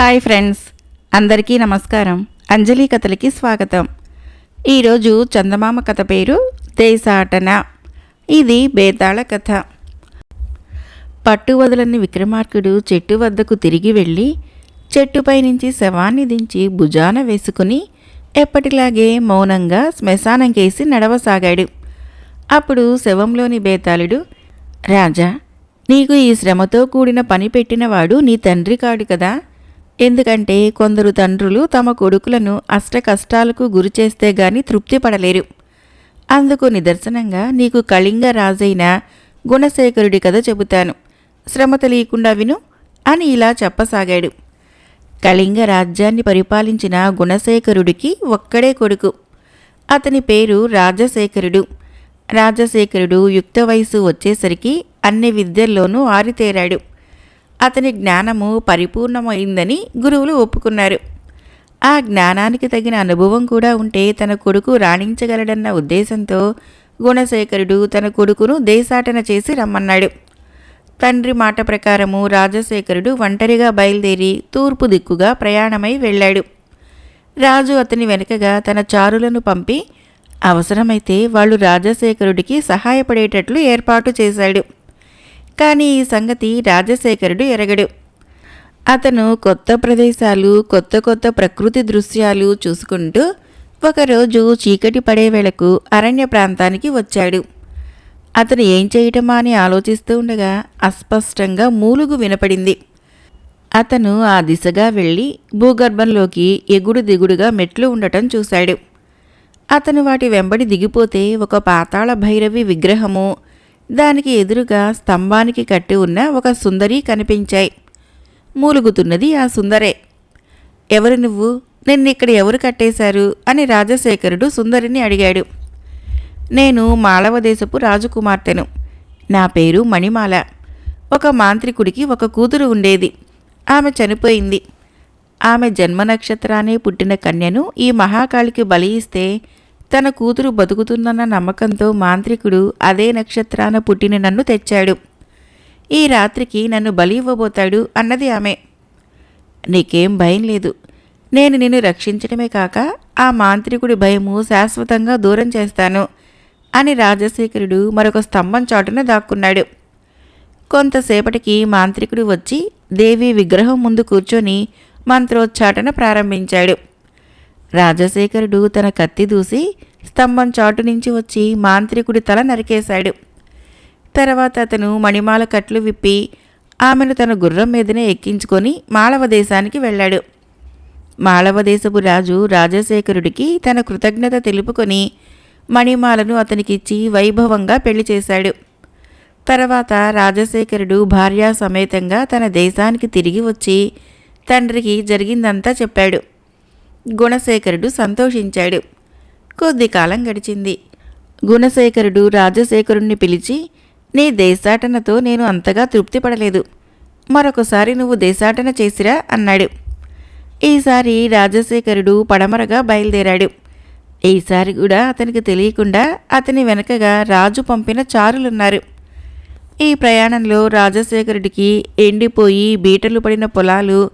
Hi friends అందరికీ నమస్కారం. అంజలి కథలకి స్వాగతం. ఈరోజు చందమామ కథ పేరు దేశాటన. ఇది బేతాళ కథ. పట్టు వదలని విక్రమార్కుడు చెట్టు వద్దకు తిరిగి వెళ్ళి చెట్టుపై నుంచి శవాన్ని దించి భుజాన వేసుకుని ఎప్పటిలాగే మౌనంగా శ్మశానం కేసి నడవసాగాడు. అప్పుడు శవంలోని బేతాళుడు రాజా నీకు ఈ శ్రమతో కూడిన పని పెట్టినవాడు నీ తండ్రి కాడు కదా. ఎందుకంటే కొందరు తండ్రులు తమ కొడుకులను అష్ట కష్టాలకు గురి చేస్తే గాని తృప్తి పడలేరు అందుకు నిదర్శనంగా నీకు కళింగ రాజైన గుణశేఖరుడి కథ చెబుతాను. శ్రమ తెలియకుండా విను అని ఇలా చెప్పసాగాడు. కళింగ రాజ్యాన్ని పరిపాలించిన గుణశేఖరుడికి ఒక్కడే కొడుకు. అతని పేరు రాజశేఖరుడు. రాజశేఖరుడు యుక్త వయసు వచ్చేసరికి అన్ని విద్యల్లోనూ ఆరితేరాడు. అతని జ్ఞానము పరిపూర్ణమైందని గురువులు ఒప్పుకున్నారు. ఆ జ్ఞానానికి తగిన అనుభవం కూడా ఉంటే తన కొడుకు రాణించగలడన్న ఉద్దేశంతో గుణశేఖరుడు తన కొడుకును దేశాటన చేసి రమ్మన్నాడు. తండ్రి మాట ప్రకారము రాజశేఖరుడు ఒంటరిగా బయలుదేరి తూర్పు దిక్కుగా ప్రయాణమై వెళ్ళాడు. రాజు అతని వెనుకగా తన చారులను పంపి అవసరమైతే వాళ్ళు రాజశేఖరుడికి సహాయపడేటట్లు ఏర్పాటు చేశాడు. కానీ ఈ సంగతి రాజశేఖరుడు ఎరగడు. అతను కొత్త ప్రదేశాలు కొత్త కొత్త ప్రకృతి దృశ్యాలు చూసుకుంటూ ఒకరోజు చీకటి పడే వేళకు అరణ్య ప్రాంతానికి వచ్చాడు. అతను ఏం చేయటమా అని ఆలోచిస్తూ ఉండగా అస్పష్టంగా మూలుగు వినపడింది. అతను ఆ దిశగా వెళ్ళి భూగర్భంలోకి ఎగుడు దిగుడుగా మెట్లు ఉండటం చూశాడు. అతను వాటి వెంబడి దిగిపోతే ఒక పాతాళ భైరవి విగ్రహము దానికి ఎదురుగా స్తంభానికి కట్టి ఉన్న ఒక సుందరి కనిపించాయి. మూలుగుతున్నది ఆ సుందరే. ఎవరు నువ్వు? నిన్నిక్కడ ఎవరు కట్టేశారు? అని రాజశేఖరుడు సుందరిని అడిగాడు. నేను మాళవదేశపు రాజకుమార్తెను. నా పేరు మణిమాల. ఒక మాంత్రికుడికి ఒక కూతురు ఉండేది. ఆమె చనిపోయింది. ఆమె జన్మ నక్షత్రానే పుట్టిన కన్యను ఈ మహాకాళికి బలి ఇస్తే తన కూతురు బతుకుతుందన్న నమ్మకంతో మాంత్రికుడు అదే నక్షత్రాన పుట్టిన నన్ను తెచ్చాడు. ఈ రాత్రికి నన్ను బలి ఇవ్వబోతాడు అన్నది ఆమె. నీకేం భయం లేదు. నేను నిన్ను రక్షించడమే కాక ఆ మాంత్రికుడి భయము శాశ్వతంగా దూరం చేస్తాను అని రాజశేఖరుడు మరొక స్తంభం చాటున దాక్కున్నాడు. కొంతసేపటికి మాంత్రికుడు వచ్చి దేవి విగ్రహం ముందు కూర్చొని మంత్రోచ్చాటన ప్రారంభించాడు. రాజశేఖరుడు తన కత్తి దూసి స్తంభం చాటు నుంచి వచ్చి మాంత్రికుడి తల నరికేశాడు. తర్వాత అతను మణిమాల కట్లు విప్పి ఆమెను తన గుర్రం మీదనే ఎక్కించుకొని మాళవ దేశానికి వెళ్ళాడు. మాళవ దేశపు రాజు రాజశేఖరుడికి తన కృతజ్ఞత తెలుపుకొని మణిమాలను అతనికిచ్చి వైభవంగా పెళ్ళి చేశాడు. తర్వాత రాజశేఖరుడు భార్యా సమేతంగా తన దేశానికి తిరిగి వచ్చి తండ్రికి జరిగిందంతా చెప్పాడు. గుణశేఖరుడు సంతోషించాడు. కొద్ది కాలం గడిచింది. గుణశేఖరుడు రాజశేఖరుణ్ణి పిలిచి నీ దేశాటనతో నేను అంతగా తృప్తి పడలేదు మరొకసారి నువ్వు దేశాటన చేసిరా అన్నాడు. ఈసారి రాజశేఖరుడు పడమరగా బయలుదేరాడు. ఈసారి కూడా అతనికి తెలియకుండా అతని వెనకగా రాజు పంపిన చారులున్నారు. ఈ ప్రయాణంలో రాజశేఖరుడికి ఎండిపోయి బీటలు పడిన పొలాలు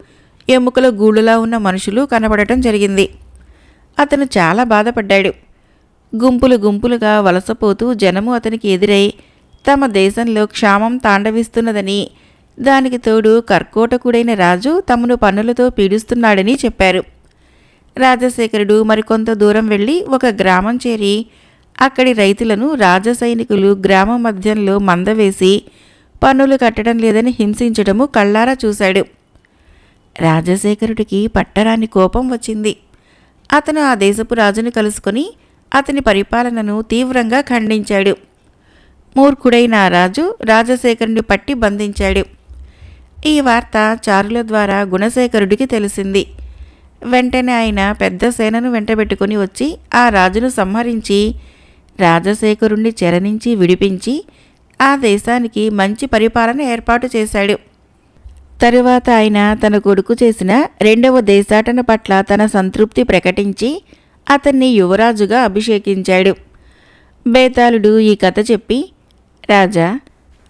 ఎముకల గూళ్ళులా ఉన్న మనుషులు కనబడటం జరిగింది. అతను చాలా బాధపడ్డాడు. గుంపులు గుంపులుగా వలసపోతూ జనము అతనికి ఎదురై తమ దేశంలో క్షామం తాండవిస్తున్నదని దానికి తోడు కర్కోటకుడైన రాజు తమను పన్నులతో పీడిస్తున్నాడని చెప్పారు. రాజశేఖరుడు మరికొంత దూరం వెళ్ళి ఒక గ్రామం చేరి అక్కడి రైతులను రాజసైనికులు గ్రామం మధ్యంలో మందవేసి పన్నులు కట్టడం లేదని హింసించడము కళ్ళారా చూశాడు. రాజశేఖరుడికి పట్టరాని కోపం వచ్చింది. అతను ఆ దేశపు రాజును కలుసుకొని అతని పరిపాలనను తీవ్రంగా ఖండించాడు. మూర్ఖుడైన ఆ రాజు రాజశేఖరుని పట్టి బంధించాడు. ఈ వార్త చారుల ద్వారా గుణశేఖరుడికి తెలిసింది. వెంటనే ఆయన పెద్ద సేనను వెంటబెట్టుకుని వచ్చి ఆ రాజును సంహరించి రాజశేఖరుణ్ణి చెరనించి విడిపించి ఆ దేశానికి మంచి పరిపాలన ఏర్పాటు చేశాడు. తరువాత ఆయన తన కొడుకు చేసిన రెండవ దేశాటన పట్ల తన సంతృప్తి ప్రకటించి అతన్ని యువరాజుగా అభిషేకించాడు. బేతాళుడు ఈ కథ చెప్పి రాజా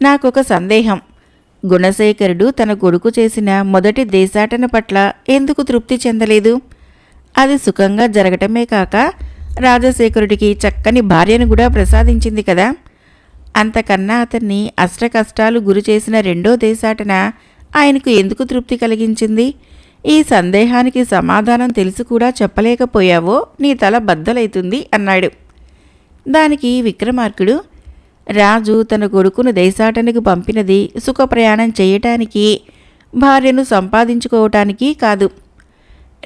నాకొక సందేహం. గుణశేఖరుడు తన కొడుకు చేసిన మొదటి దేశాటన పట్ల ఎందుకు తృప్తి చెందలేదు? అది సుఖంగా జరగటమే కాక రాజశేఖరుడికి చక్కని భార్యను కూడా ప్రసాదించింది కదా? అంతకన్నా అతన్ని అష్టకష్టాలు గురి చేసిన రెండో దేశాటన ఆయనకు ఎందుకు తృప్తి కలిగించింది? ఈ సందేహానికి సమాధానం తెలిసి కూడా చెప్పలేకపోయావో నీ తల బద్దలైతుంది అన్నాడు. దానికి విక్రమార్కుడు రాజు తన కొడుకును దేశాటనకు పంపినది సుఖప్రయాణం చేయటానికి భార్యను సంపాదించుకోవటానికి కాదు.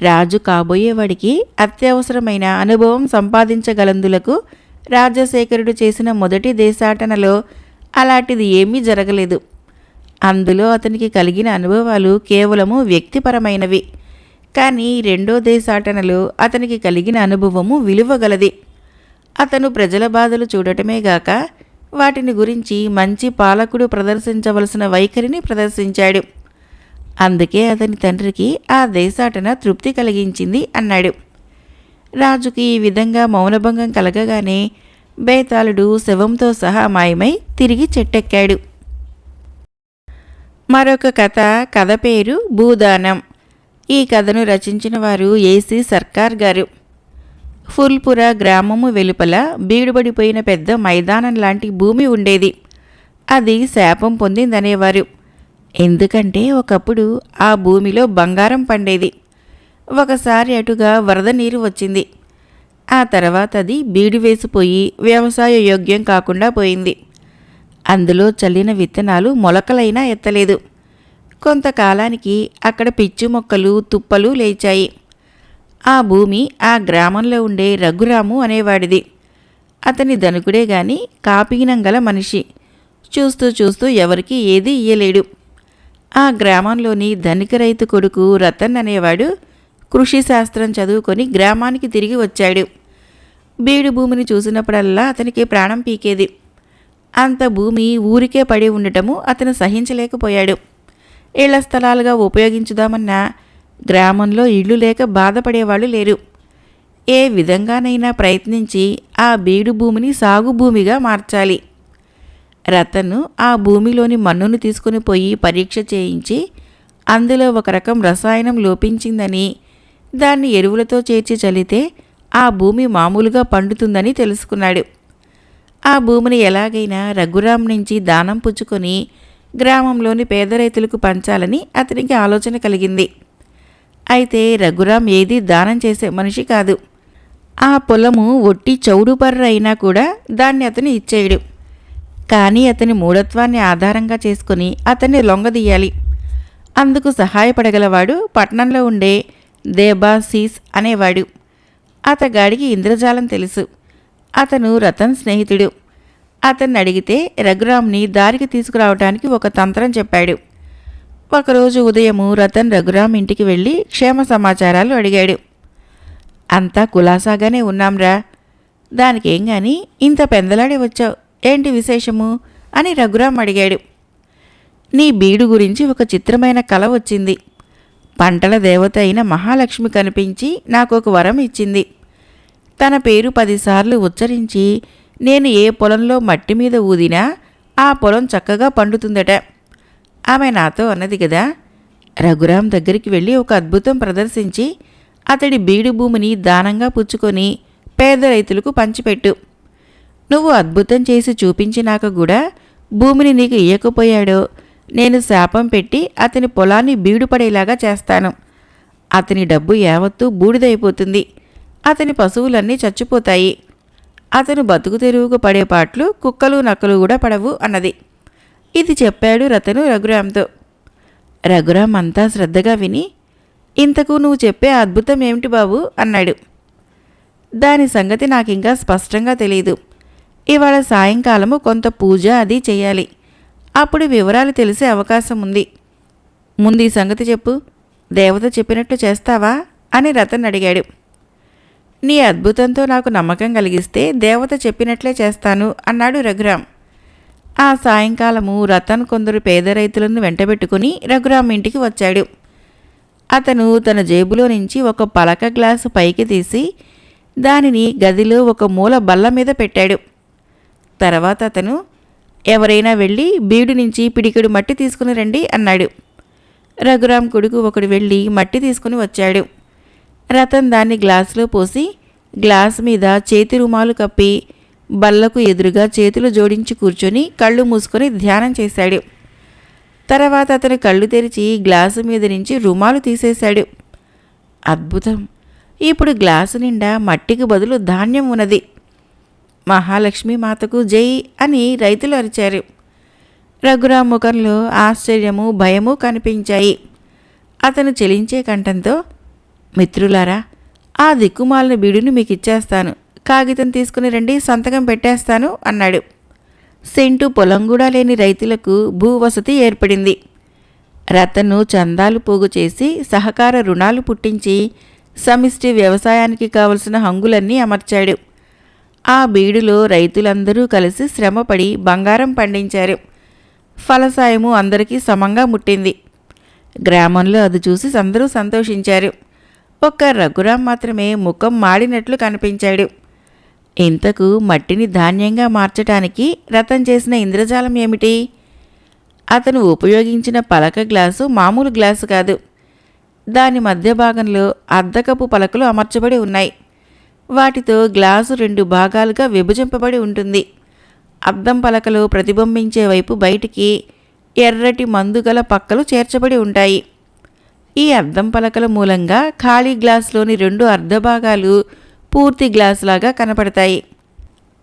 రాజు కాబోయేవాడికి అత్యవసరమైన అనుభవం సంపాదించగలందులకు రాజశేఖరుడు చేసిన మొదటి దేశాటనలో అలాంటిది ఏమీ జరగలేదు. అందులో అతనికి కలిగిన అనుభవాలు కేవలము వ్యక్తిపరమైనవి. కానీ రెండో దేశాటనలో అతనికి కలిగిన అనుభవము విలువగలది. అతను ప్రజల బాధలు చూడటమే గాక వాటిని గురించి మంచి పాలకుడు ప్రదర్శించవలసిన వైఖరిని ప్రదర్శించాడు. అందుకే అతని తండ్రికి ఆ దేశాటన తృప్తి కలిగించింది అన్నాడు. రాజుకి ఈ విధంగా మౌనభంగం కలగగానే బేతాళుడు శవంతో సహా మాయమై తిరిగి చెట్టెక్కాడు. మరొక కథ కథ పేరు భూదానం. ఈ కథను రచించిన వారు ఏసీ సర్కార్ గారు. ఫుల్పుర గ్రామము వెలుపల బీడుబడిపోయిన పెద్ద మైదానం లాంటి భూమి ఉండేది. అది శాపం పొందిందనేవారు. ఎందుకంటే ఒకప్పుడు ఆ భూమిలో బంగారం పండేది. ఒకసారి అటుగా వరద నీరు వచ్చింది. ఆ తర్వాత అది బీడు వేసిపోయి వ్యవసాయ యోగ్యం కాకుండా పోయింది. అందులో చల్లిన విత్తనాలు మొలకలైనా ఎత్తలేదు. కొంతకాలానికి అక్కడ పిచ్చు మొక్కలు తుప్పలు లేచాయి. ఆ భూమి ఆ గ్రామంలో ఉండే రఘురాము అనేవాడిది. అతని ధనుకుడే గాని కాపీనం గల మనిషి. చూస్తూ చూస్తూ ఎవరికీ ఏది ఇయ్యలేడు. ఆ గ్రామంలోని ధనిక రైతు కొడుకు రతన్ అనేవాడు కృషి శాస్త్రం చదువుకొని గ్రామానికి తిరిగి వచ్చాడు. బీడు భూమిని చూసినప్పుడల్లా అతనికి ప్రాణం పీకేది. అంత భూమి ఊరికే పడి ఉండటము అతను సహించలేకపోయాడు. ఇళ్ళ స్థలాలుగా ఉపయోగించుదామన్నా గ్రామంలో ఇళ్ళు లేక బాధపడేవాళ్ళు లేరు. ఏ విధంగానైనా ప్రయత్నించి ఆ బీడు భూమిని సాగు భూమిగా మార్చాలి. రతను ఆ భూమిలోని మన్నును తీసుకుని పోయి పరీక్ష చేయించి అందులో ఒక రకం రసాయనం లోపించిందని దాన్ని ఎరువులతో చేర్చి చల్లితే ఆ భూమి మామూలుగా పండుతుందని తెలుసుకున్నాడు. ఆ భూమిని ఎలాగైనా రఘురాం నుంచి దానం పుచ్చుకొని గ్రామంలోని పేద రైతులకు పంచాలని అతనికి ఆలోచన కలిగింది. అయితే రఘురాం ఏదీ దానం చేసే మనిషి కాదు. ఆ పొలము ఒట్టి చౌడుపర్ర అయినా కూడా దాన్ని అతను ఇచ్చేయడు. కానీ అతని మూఢత్వాన్ని ఆధారంగా చేసుకుని అతన్ని లొంగదీయాలి. అందుకు సహాయపడగలవాడు పట్నంలో ఉండే దేబాసీస్ అనేవాడు. అతగాడికి ఇంద్రజాలం తెలుసు. అతను రతన్ స్నేహితుడు. అతన్ని అడిగితే రఘురామ్ని దారికి తీసుకురావటానికి ఒక తంత్రం చెప్పాడు. ఒకరోజు ఉదయము రతన్ రఘురామ్ ఇంటికి వెళ్ళి క్షేమ సమాచారాలు అడిగాడు. అంతా కులాసాగానే ఉన్నాంరా. దానికేం గాని ఇంత పెందలాడి వచ్చావు. ఏంటి విశేషము? అని రఘురామ్ అడిగాడు. నీ బీడు గురించి ఒక చిత్రమైన కల వచ్చింది. పంటల దేవత అయిన మహాలక్ష్మి కనిపించి నాకు ఒక వరం ఇచ్చింది. తన పేరు పదిసార్లు ఉచ్చరించి నేను ఏ పొలంలో మట్టి మీద ఊదినా ఆ పొలం చక్కగా పండుతుందట. ఆమె నాతో అన్నది కదా. రఘురాం దగ్గరికి వెళ్ళి ఒక అద్భుతం ప్రదర్శించి అతడి బీడు భూమిని దానంగా పుచ్చుకొని పేద రైతులకు పంచిపెట్టు. నువ్వు అద్భుతం చేసి చూపించినాక కూడా భూమిని నీకు ఇయ్యకపోయాడో నేను శాపం పెట్టి అతని పొలాన్ని బీడుపడేలాగా చేస్తాను. అతని డబ్బు యావత్తూ బూడిదైపోతుంది. అతని పశువులన్నీ చచ్చిపోతాయి. అతను బతుకు తెరువుకు పడే పాట్లు కుక్కలు నక్కలు కూడా పడవు అన్నది. ఇది చెప్పాడు రతను రఘురామ్తో. రఘురామ్ అంతా శ్రద్ధగా విని ఇంతకు నువ్వు చెప్పే అద్భుతం ఏమిటి బాబు? అన్నాడు. దాని సంగతి నాకింకా స్పష్టంగా తెలియదు ఇవాళ సాయంకాలము కొంత పూజ అది చేయాలి అప్పుడు వివరాలు తెలిసే అవకాశం ఉంది. ముందు ఈ సంగతి చెప్పు. దేవత చెప్పినట్లు చేస్తావా? అని రతన్ అడిగాడు. నీ అద్భుతంతో నాకు నమ్మకం కలిగిస్తే దేవత చెప్పినట్లే చేస్తాను అన్నాడు రఘురాం. ఆ సాయంకాలము రతన్ కొందరు పేద రైతులను వెంటబెట్టుకుని రఘురాం ఇంటికి వచ్చాడు. అతను తన జేబులో నుంచి ఒక పలక గ్లాసు పైకి తీసి దానిని గదిలో ఒక మూల బల్ల మీద పెట్టాడు. తర్వాత అతను ఎవరైనా వెళ్ళి బీడు నుంచి పిడికెడు మట్టి తీసుకుని రండి అన్నాడు. రఘురాం కొడుకు ఒకడు వెళ్ళి మట్టి తీసుకుని వచ్చాడు. రతన్ దాన్ని గ్లాసులో పోసి గ్లాస్ మీద చేతి రుమాలు కప్పి బల్లకు ఎదురుగా చేతులు జోడించి కూర్చొని కళ్ళు మూసుకొని ధ్యానం చేశాడు. తర్వాత అతను కళ్ళు తెరిచి గ్లాసు మీద నుంచి రుమాలు తీసేశాడు. అద్భుతం! ఇప్పుడు గ్లాసు నిండా మట్టికి బదులు ధాన్యం ఉన్నది. మహాలక్ష్మి మాతకు జై అని రైతులు అరిచారు. రఘురామ్ ముఖంలో ఆశ్చర్యము భయము కనిపించాయి. అతను చెలించే కంఠంతో మిత్రులారా ఆ దిక్కుమాలిన బీడుని మీకు ఇచ్చేస్తాను కాగితం తీసుకుని రండి సంతకం పెట్టేస్తాను అన్నాడు. సెంటు పొలం కూడా లేని రైతులకు భూవసతి ఏర్పడింది. రతను చందాలు పోగు చేసి సహకార రుణాలు పుట్టించి సమిష్టి వ్యవసాయానికి కావలసిన హంగులన్నీ అమర్చాడు. ఆ బీడులో రైతులందరూ కలిసి శ్రమపడి బంగారం పండించారు. ఫలసాయము అందరికీ సమంగా ముట్టింది. గ్రామంలో అది చూసి అందరూ సంతోషించారు. ఒక్క రఘురాం మాత్రమే ముఖం మాడినట్లు కనిపించాడు. ఇంతకు మట్టిని ధాన్యంగా మార్చటానికి రతం చేసిన ఇంద్రజాలం ఏమిటి? అతను ఉపయోగించిన పలక గ్లాసు మామూలు గ్లాసు కాదు. దాని మధ్య భాగంలో అద్దకపు పలకలు అమర్చబడి ఉన్నాయి. వాటితో గ్లాసు రెండు భాగాలుగా విభజింపబడి ఉంటుంది. అద్దం పలకలు ప్రతిబింబించే వైపు బయటికి ఎర్రటి మందుగల పక్కలు చేర్చబడి ఉంటాయి. ఈ అర్థం పలకల మూలంగా ఖాళీ గ్లాసులోని రెండు అర్ధభాగాలు పూర్తి గ్లాసులాగా కనపడతాయి.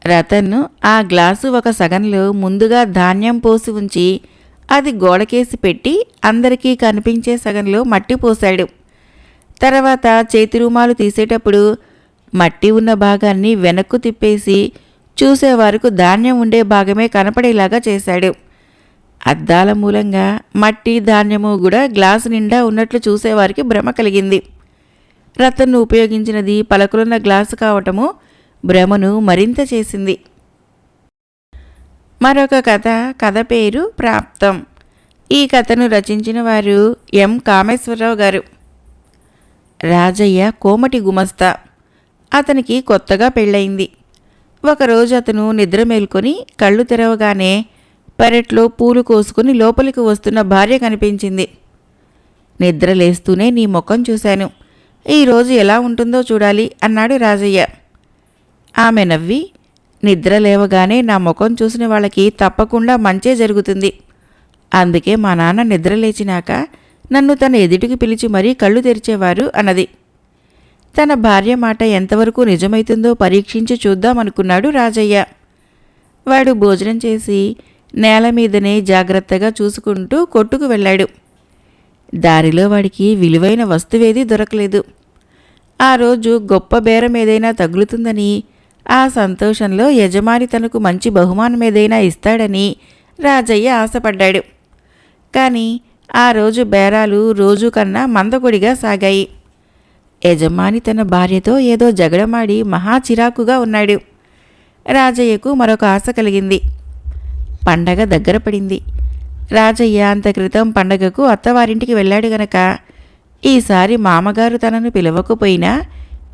రతన్ను ఆ గ్లాసు ఒక సగంలో ముందుగా ధాన్యం పోసి ఉంచి అది గోడకేసి పెట్టి అందరికీ కనిపించే సగంలో మట్టి పోశాడు. తర్వాత చేతి రుమాలు తీసేటప్పుడు మట్టి ఉన్న భాగాన్ని వెనక్కు తిప్పేసి చూసేవారికి ధాన్యం ఉండే భాగమే కనపడేలాగా చేశాడు. అద్దాల మూలంగా మట్టి ధాన్యము కూడా గ్లాసు నిండా ఉన్నట్లు చూసేవారికి భ్రమ కలిగింది. రతన్ను ఉపయోగించినది పలకలున్న గ్లాసు కావటము భ్రమను మరింత చేసింది. మరొక కథ కథ పేరు ప్రాప్తం. ఈ కథను రచించిన వారు ఎం. కామేశ్వరరావు గారు. రాజయ్య కోమటి గుమస్తా. అతనికి కొత్తగా పెళ్ళయింది. ఒకరోజు అతను నిద్ర మేల్కొని కళ్ళు తెరవగానే పెరట్లో పూలు కోసుకుని లోపలికి వస్తున్న భార్య కనిపించింది. నిద్ర లేస్తూనే నీ ముఖం చూశాను. ఈరోజు ఎలా ఉంటుందో చూడాలి అన్నాడు రాజయ్య. ఆమె నవ్వి నిద్ర లేవగానే నా ముఖం చూసిన వాళ్ళకి తప్పకుండా మంచే జరుగుతుంది. అందుకే మా నాన్న నిద్ర లేచినాక నన్ను తన ఎదుటికి పిలిచి మరీ కళ్ళు తెరిచేవారు అన్నది. తన భార్య మాట ఎంతవరకు నిజమైతుందో పరీక్షించి చూద్దామనుకున్నాడు రాజయ్య. వాడు భోజనం చేసి నేల మీదనే జాగ్రత్తగా చూసుకుంటూ కొట్టుకు వెళ్ళాడు. దారిలో వాడికి విలువైన వస్తువేదీ దొరకలేదు. ఆ రోజు గొప్ప బేరం ఏదైనా తగులుతుందని ఆ సంతోషంలో యజమాని తనకు మంచి బహుమానం ఏదైనా ఇస్తాడని రాజయ్య ఆశపడ్డాడు. కానీ ఆ రోజు బేరాలు రోజు కన్నా మందకొడిగా సాగాయి. యజమాని తన భార్యతో ఏదో జగడమాడి మహా చిరాకుగా ఉన్నాడు. రాజయ్యకు మరొక ఆశ కలిగింది. పండగ దగ్గర పడింది. రాజయ్య అంత క్రితం పండగకు అత్తవారింటికి వెళ్ళాడు గనక. ఈసారి మామగారు తనను పిలవకపోయినా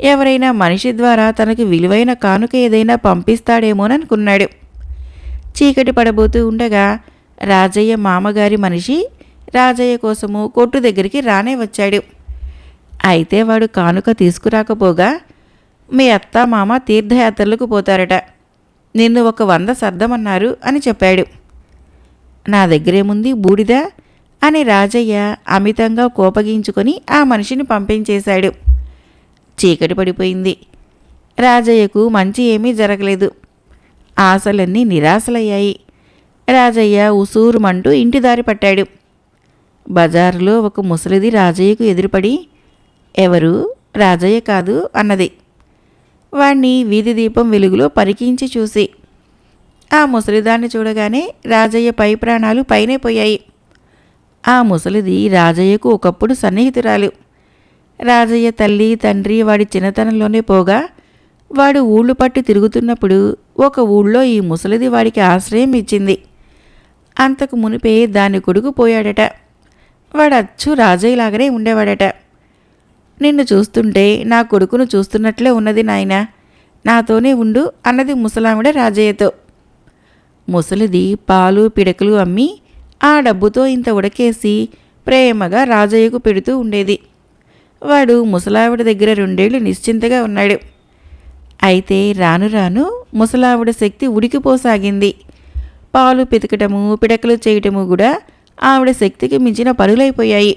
ఎవరైనా మనిషి ద్వారా తనకు విలువైన కానుక ఏదైనా పంపిస్తాడేమోననుకున్నాడు. చీకటి పడబోతూ ఉండగా రాజయ్య మామగారి మనిషి రాజయ్య కోసము కొట్టు దగ్గరికి రానే వచ్చాడు. అయితే వాడు కానుక తీసుకురాకపోగా మీ అత్త మామ తీర్థయాత్రలకు పోతారట. నిన్ను ఒక వంద సర్దమన్నారు అని చెప్పాడు. నా దగ్గరేముంది బూడిద? అని రాజయ్య అమితంగా కోపగించుకొని ఆ మనిషిని పంపించేశాడు. చీకటి పడిపోయింది. రాజయ్యకు మంచి ఏమీ జరగలేదు. ఆశలన్నీ నిరాశలయ్యాయి. రాజయ్య ఉసూరుమంటూ ఇంటి దారి పట్టాడు. బజారులో ఒక ముసలిది రాజయ్యకు ఎదురుపడి ఎవరు? రాజయ్య కాదు అన్నది. వాణ్ణి వీధి దీపం వెలుగులో పరికించి చూసి. ఆ ముసలిదాన్ని చూడగానే రాజయ్య పై ప్రాణాలు పైనే పోయాయి. ఆ ముసలిది రాజయ్యకు ఒకప్పుడు సన్నిహితురాలు. రాజయ్య తల్లి తండ్రి వాడి చిన్నతనంలోనే పోగా వాడు ఊళ్ళు పట్టి తిరుగుతున్నప్పుడు ఒక ఊళ్ళో ఈ ముసలిది వాడికి ఆశ్రయం ఇచ్చింది. అంతకు మునిపే దాని కొడుకు పోయాడట. వాడచ్చు రాజయ్యలాగానే ఉండేవాడట. నిన్ను చూస్తుంటే నా కొడుకును చూస్తున్నట్లే ఉన్నది నాయన. నాతోనే ఉండు అన్నది ముసలామిడ రాజయ్యతో. ముసలిది పాలు పిడకలు అమ్మి ఆ డబ్బుతో ఇంత ఉడకేసి ప్రేమగా రాజయ్యకు పెడుతూ ఉండేది. వాడు ముసలావిడ దగ్గర రెండేళ్ళు నిశ్చింతగా ఉన్నాడు. అయితే రాను రాను ముసలావిడ శక్తి ఉడికిపోసాగింది. పాలు పితకటము పిడకలు చేయటము కూడా ఆవిడ శక్తికి మించిన పనులైపోయాయి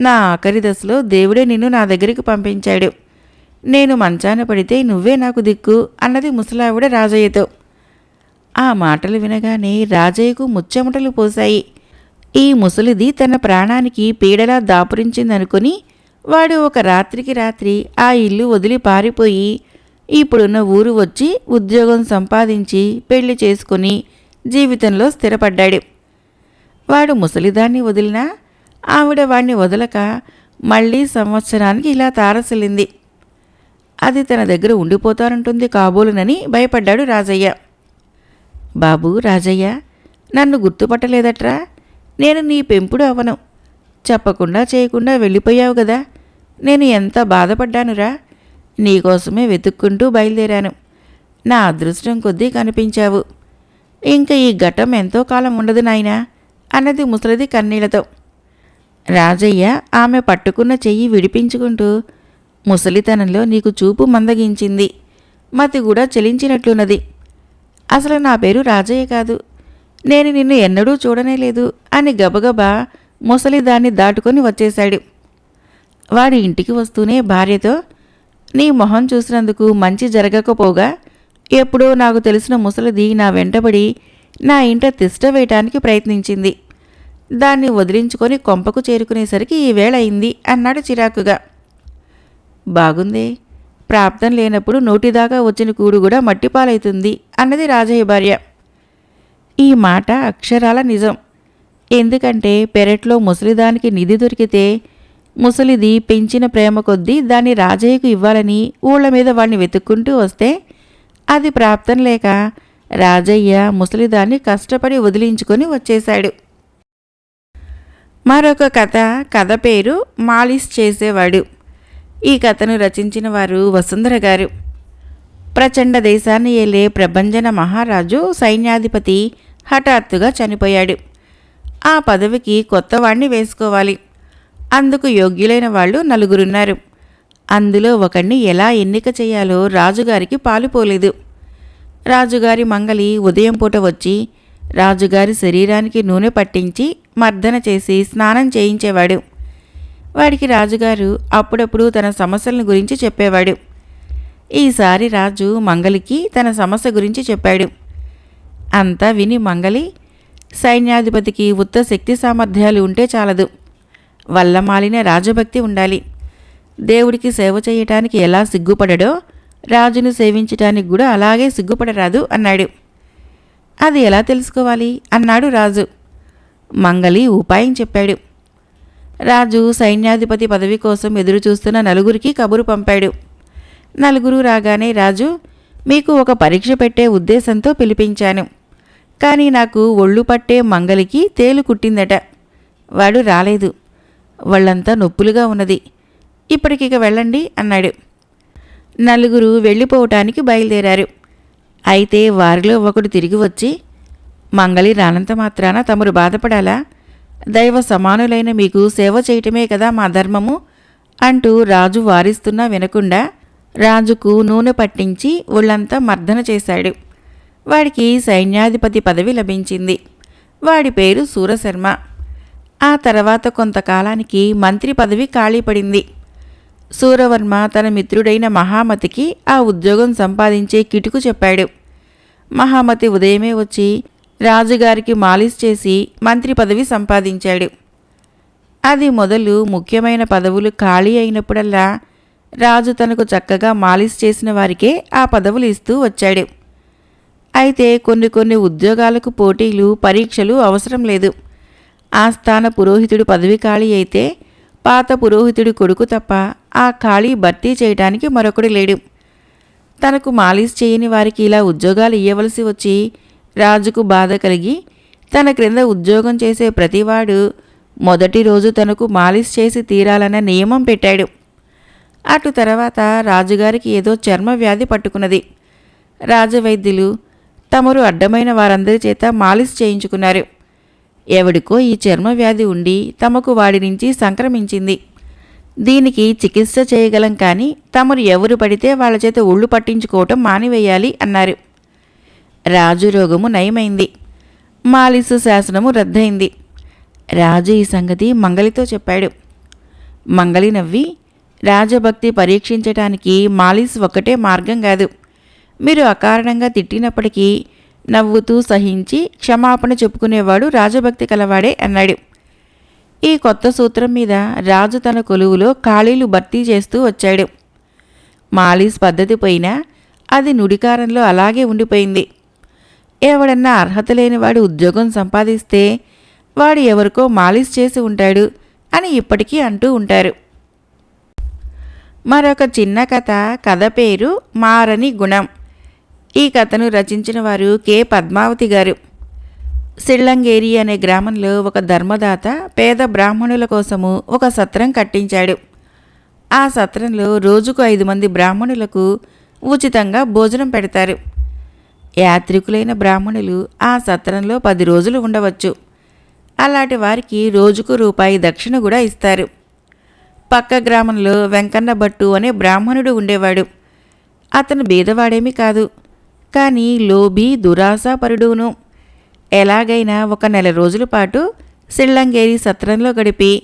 నా ఆఖరి దశలో దేవుడే నిన్ను నా దగ్గరికి పంపించాడు. నేను మంచాన పడితే నువ్వే నాకు దిక్కు అన్నది ముసలావిడ రాజయ్యతో. ఆ మాటలు వినగానే రాజయ్యకు ముచ్చెమటలు పోశాయి. ఈ ముసలిది తన ప్రాణానికి పీడలా దాపురించిందనుకుని వాడు ఒక రాత్రికి రాత్రి ఆ ఇల్లు వదిలి పారిపోయి ఇప్పుడున్న ఊరు వచ్చి ఉద్యోగం సంపాదించి పెళ్ళి చేసుకుని జీవితంలో స్థిరపడ్డాడు. వాడు ముసలిదాన్ని వదిలినా ఆవిడ వాణ్ణి వదలక మళ్ళీ సంవత్సరానికి ఇలా తారసలింది. అది తన దగ్గర ఉండిపోతానంటుంది కాబోలునని భయపడ్డాడు రాజయ్య. బాబు రాజయ్య నన్ను గుర్తుపట్టలేదట్రా? నేను నీ పెంపుడు అవను. చెప్పకుండా చేయకుండా వెళ్ళిపోయావు కదా నేను ఎంత బాధపడ్డానురా? నీకోసమే వెతుక్కుంటూ బయలుదేరాను. నా అదృష్టం కొద్దీ కనిపించావు. ఇంకా ఈ ఘట్టం ఎంతో కాలం ఉండదు నాయనా అన్నది ముసలిది కన్నీళ్ళతో. రాజయ్య ఆమె పట్టుకున్న చెయ్యి విడిపించుకుంటూ ముసలితనంలో నీకు చూపు మందగించింది. మతి కూడా చెలించినట్లున్నది. అసలు నా పేరు రాజయ్య కాదు. నేను నిన్ను ఎన్నడూ చూడనే లేదు అని గబగబా ముసలిదాన్ని దాటుకొని వచ్చేశాడు. వాడి ఇంటికి వస్తూనే భార్యతో నీ మొహం చూసినందుకు మంచి జరగకపోగా ఎప్పుడో నాకు తెలిసిన ముసలిది నా వెంటబడి నా ఇంట తిష్ట వేయటానికి ప్రయత్నించింది. దాన్ని వదిలించుకొని కొంపకు చేరుకునేసరికి ఈ వేళ అయింది అన్నాడు చిరాకుగా. బాగుందే. ప్రాప్తం లేనప్పుడు నోటిదాకా వచ్చిన కూడు కూడా మట్టిపాలవుతుంది అన్నది రాజయ్య భార్య. ఈ మాట అక్షరాల నిజం. ఎందుకంటే పెరట్లో ముసలిదానికి నిధి దొరికితే ముసలిది పెంచిన ప్రేమ కొద్దీ దాన్ని రాజయ్యకు ఇవ్వాలని ఊళ్ళ మీద వాడిని వెతుక్కుంటూ వస్తే అది ప్రాప్తం లేక రాజయ్య ముసలిదాన్ని కష్టపడి వదిలించుకొని వచ్చేశాడు. మరొక కథ కథ పేరు మాలిష్ చేసేవాడు. ఈ కథను రచించిన వారు వసుంధర గారు. ప్రచండ దేశాన్ని ఏలే ప్రభంజన మహారాజు సైన్యాధిపతి హఠాత్తుగా చనిపోయాడు. ఆ పదవికి కొత్తవాణ్ణి వేసుకోవాలి. అందుకు యోగ్యులైన వాళ్ళు నలుగురున్నారు. అందులో ఒకణ్ణి ఎలా ఎన్నిక చేయాలో రాజుగారికి పాలుపోలేదు రాజుగారి మంగలి ఉదయం పూట వచ్చి రాజుగారి శరీరానికి నూనె పట్టించి మర్దన చేసి స్నానం చేయించేవాడు. వాడికి రాజుగారు అప్పుడప్పుడు తన సమస్యలను గురించి చెప్పేవాడు. ఈసారి రాజు మంగలికి తన సమస్య గురించి చెప్పాడు. అంతా విని మంగలి సైన్యాధిపతికి ఉత్త శక్తి సామర్థ్యాలు ఉంటే చాలదు. వల్లమాలిన రాజభక్తి ఉండాలి. దేవుడికి సేవ చేయటానికి ఎలా సిగ్గుపడడో రాజును సేవించటానికి కూడా అలాగే సిగ్గుపడరాదు అన్నాడు. అది ఎలా తెలుసుకోవాలి? అన్నాడు రాజు. మంగలి ఉపాయం చెప్పాడు. రాజు సైన్యాధిపతి పదవి కోసం ఎదురుచూస్తున్న నలుగురికి కబురు పంపాడు. నలుగురు రాగానే రాజు మీకు ఒక పరీక్ష పెట్టే ఉద్దేశంతో పిలిపించాను. కానీ నాకు ఒళ్ళు పట్టే మంగలికి తేలు కుట్టిందట. వాడు రాలేదు. వాళ్ళంతా నొప్పులుగా ఉన్నది. ఇప్పటికిక వెళ్ళండి అన్నాడు. నలుగురు వెళ్ళిపోవటానికి బయలుదేరారు. అయితే వారిలో ఒకడు తిరిగి వచ్చి మంగళి రానంత మాత్రాన తమరు బాధపడాలా? దైవ సమానులైన మీకు సేవ చేయటమే కదా మా ధర్మము? అంటూ రాజు వారిస్తున్నా వినకుండా రాజుకు నూనె పట్టించి ఒళ్ళంతా మర్దన చేశాడు. వాడికి సైన్యాధిపతి పదవి లభించింది. వాడి పేరు సూరశర్మ. ఆ తర్వాత కొంతకాలానికి మంత్రి పదవి ఖాళీ పడింది. సూరవర్మ తన మిత్రుడైన మహామతికి ఆ ఉద్యోగం సంపాదించే కిటుకు చెప్పాడు. మహామతి ఉదయమే వచ్చి రాజుగారికి మాలిష్ చేసి మంత్రి పదవి సంపాదించాడు. అది మొదలు ముఖ్యమైన పదవులు ఖాళీ అయినప్పుడల్లా రాజు తనకు చక్కగా మాలిష్ చేసిన వారికే ఆ పదవులు ఇస్తూ వచ్చాడు. అయితే కొన్ని కొన్ని ఉద్యోగాలకు పోటీలు పరీక్షలు అవసరం లేదు. ఆస్థాన పురోహితుడు పదవి ఖాళీ అయితే పాత పురోహితుడి కొడుకు తప్ప ఆ ఖాళీ భర్తీ చేయడానికి మరొకడు లేడు. తనకు మాలిష్ చేయని వారికి ఇలా ఉద్యోగాలు ఇవ్వవలసి వచ్చి రాజుకు బాధ కలిగి తన క్రింద ఉద్యోగం చేసే ప్రతివాడు మొదటి రోజు తనకు మాలిష్ చేసి తీరాలన్న నియమం పెట్టాడు. అటు తర్వాత రాజుగారికి ఏదో చర్మ వ్యాధి పట్టుకున్నది. రాజవైద్యులు తమరు అడ్డమైన వారందరి చేత మాలిష్ చేయించుకున్నారు. ఎవడికో ఈ చర్మ వ్యాధి ఉండి తమకు వాడి నుంచి సంక్రమించింది. దీనికి చికిత్స చేయగలం కానీ తమరు ఎవరు పడితే వాళ్ళ చేత ఒళ్ళు పట్టించుకోవటం మానివేయాలి అన్నారు. రాజు రోగము నయమైంది. మాలిసు శాసనము రద్దయింది. రాజు ఈ సంగతి మంగలితో చెప్పాడు. మంగలి నవ్వి రాజభక్తి పరీక్షించటానికి మాలిస్ ఒక్కటే మార్గం కాదు. మీరు అకారణంగా తిట్టినప్పటికీ నవ్వుతూ సహించి క్షమాపణ చెప్పుకునేవాడు రాజభక్తి కలవాడే అన్నాడు. ఈ కొత్త సూత్రం మీద రాజు తన కొలువులో ఖాళీలు భర్తీ చేస్తూ వచ్చాడు. మాలిస్ పద్ధతి పోయినా అది నుడికారంలో అలాగే ఉండిపోయింది. ఎవడన్నా అర్హత లేనివాడు ఉద్యోగం సంపాదిస్తే వాడు ఎవరికో మాలిష్ చేసి ఉంటాడు అని ఇప్పటికీ అంటూ ఉంటారు. మరొక చిన్న కథ కథ పేరు మారని గుణం. ఈ కథను రచించిన వారు కె. పద్మావతి గారు. సిళ్ళంగేరి అనే గ్రామంలో ఒక ధర్మదాత పేద బ్రాహ్మణుల కోసము ఒక సత్రం కట్టించాడు. ఆ సత్రంలో రోజుకు ఐదు మంది బ్రాహ్మణులకు ఉచితంగా భోజనం పెడతారు. యాత్రికులైన బ్రాహ్మణులు ఆ సత్రంలో పది రోజులు ఉండవచ్చు. అలాంటి వారికి రోజుకు రూపాయి దక్షిణ కూడా ఇస్తారు. పక్క గ్రామంలో వెంకన్న భట్టు అనే బ్రాహ్మణుడు ఉండేవాడు. అతను బీదవాడేమీ కాదు. కానీ లోబి దురాశాపరుడును. ఎలాగైనా ఒక నెల రోజుల పాటు సిళ్ళంగేరి సత్రంలో గడిపి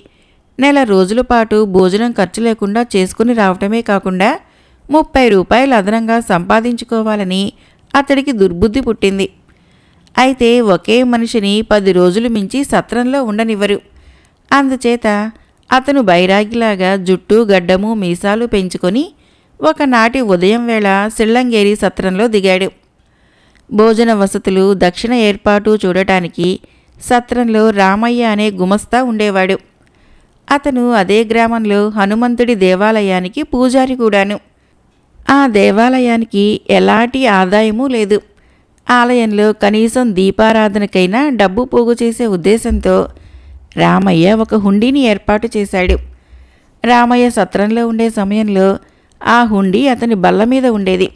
నెల రోజుల పాటు భోజనం ఖర్చు లేకుండా చేసుకుని రావటమే కాకుండా ముప్పై రూపాయలు అదనంగా సంపాదించుకోవాలని అతడికి దుర్బుద్ధి పుట్టింది. అయితే ఒకే మనిషిని పది రోజులు మించి సత్రంలో ఉండనివ్వరు. అందుచేత అతను బైరాగిలాగా జుట్టు గడ్డము మీసాలు పెంచుకొని ఒకనాటి ఉదయం వేళ సిళ్ళంగేరి సత్రంలో దిగాడు. భోజన వసతులు దక్షిణ ఏర్పాటు చూడటానికి సత్రంలో రామయ్య అనే గుమస్తా ఉండేవాడు. అతను అదే గ్రామంలో హనుమంతుడి దేవాలయానికి పూజారి కూడాను. ఆ దేవాలయానికి ఎలాంటి ఆదాయమూ లేదు. ఆలయంలో కనీసం దీపారాధనకైనా డబ్బు పోగు చేసే ఉద్దేశంతో రామయ్య ఒక హుండీని ఏర్పాటు చేశాడు. రామయ్య సత్రంలో ఉండే సమయంలో ఆ హుండీ అతని బల్ల మీద ఉండేది.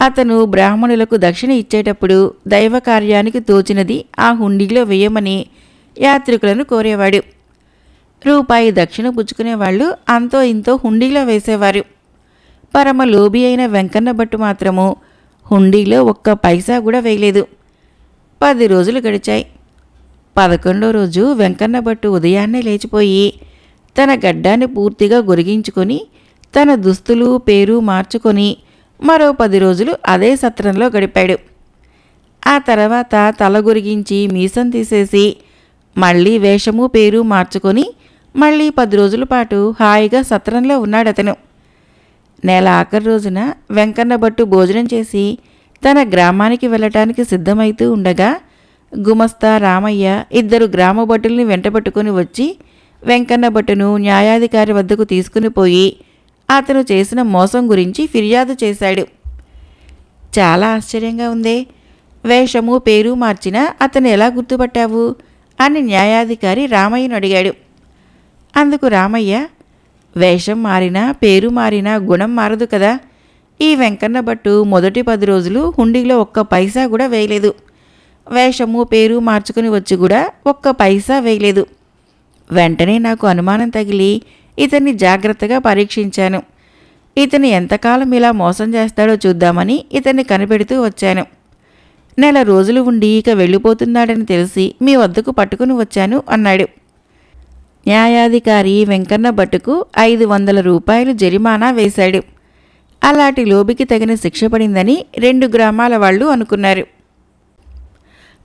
అతను బ్రాహ్మణులకు దక్షిణ ఇచ్చేటప్పుడు దైవ కార్యానికి తోచినది ఆ హుండీలో వేయమని యాత్రికులను కోరేవాడు. రూపాయి దక్షిణ పుచ్చుకునేవాళ్ళు అంతో ఇంతో హుండీలో వేసేవారు. పరమ లోబి అయిన వెంకన్న భట్టు మాత్రము హుండీలో ఒక్క పైసా కూడా వేయలేదు. పది రోజులు గడిచాయి. పదకొండో రోజు వెంకన్న భట్టు ఉదయాన్నే లేచిపోయి తన గడ్డాన్ని పూర్తిగా గొరిగించుకొని తన దుస్తులు పేరు మార్చుకొని మరో పది రోజులు అదే సత్రంలో గడిపాడు. ఆ తర్వాత తల గురిగించి మీసం తీసేసి మళ్ళీ వేషము పేరు మార్చుకొని మళ్ళీ పది రోజుల పాటు హాయిగా సత్రంలో ఉన్నాడతను నెల ఆఖరి రోజున వెంకన్న భట్టు భోజనం చేసి తన గ్రామానికి వెళ్ళటానికి సిద్ధమైతూ ఉండగా గుమస్తా రామయ్య ఇద్దరు గ్రామ భట్టుల్ని వెంటబట్టుకుని వచ్చి వెంకన్న భట్టును న్యాయాధికారి వద్దకు తీసుకుని పోయి అతను చేసిన మోసం గురించి ఫిర్యాదు చేశాడు. చాలా ఆశ్చర్యంగా ఉందే. వేషము పేరు మార్చినా అతను ఎలా గుర్తుపట్టావు? అని న్యాయాధికారి రామయ్యను అడిగాడు. అందుకు రామయ్య వేషం మారినా పేరు మారినా గుణం మారదు కదా. ఈ వెంకన్న భట్టు మొదటి పది రోజులు హుండీలో ఒక్క పైసా కూడా వేయలేదు. వేషము పేరు మార్చుకుని వచ్చి కూడా ఒక్క పైసా వేయలేదు. వెంటనే నాకు అనుమానం తగిలి ఇతన్ని జాగ్రత్తగా పరీక్షించాను. ఇతను ఎంతకాలం ఇలా మోసం చేస్తాడో చూద్దామని ఇతన్ని కనిపెడుతూ వచ్చాను. నెల రోజులు ఉండి ఇక వెళ్ళిపోతున్నాడని తెలిసి మీ వద్దకు పట్టుకుని వచ్చాను అన్నాడు. న్యాయాధికారి వెంకన్న భట్టుకు ఐదు వందల రూపాయలు జరిమానా వేశాడు. అలాంటి లోబికి తగిన శిక్ష పడిందని రెండు గ్రామాల వాళ్ళు అనుకున్నారు.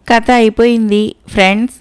కథ అయిపోయింది ఫ్రెండ్స్.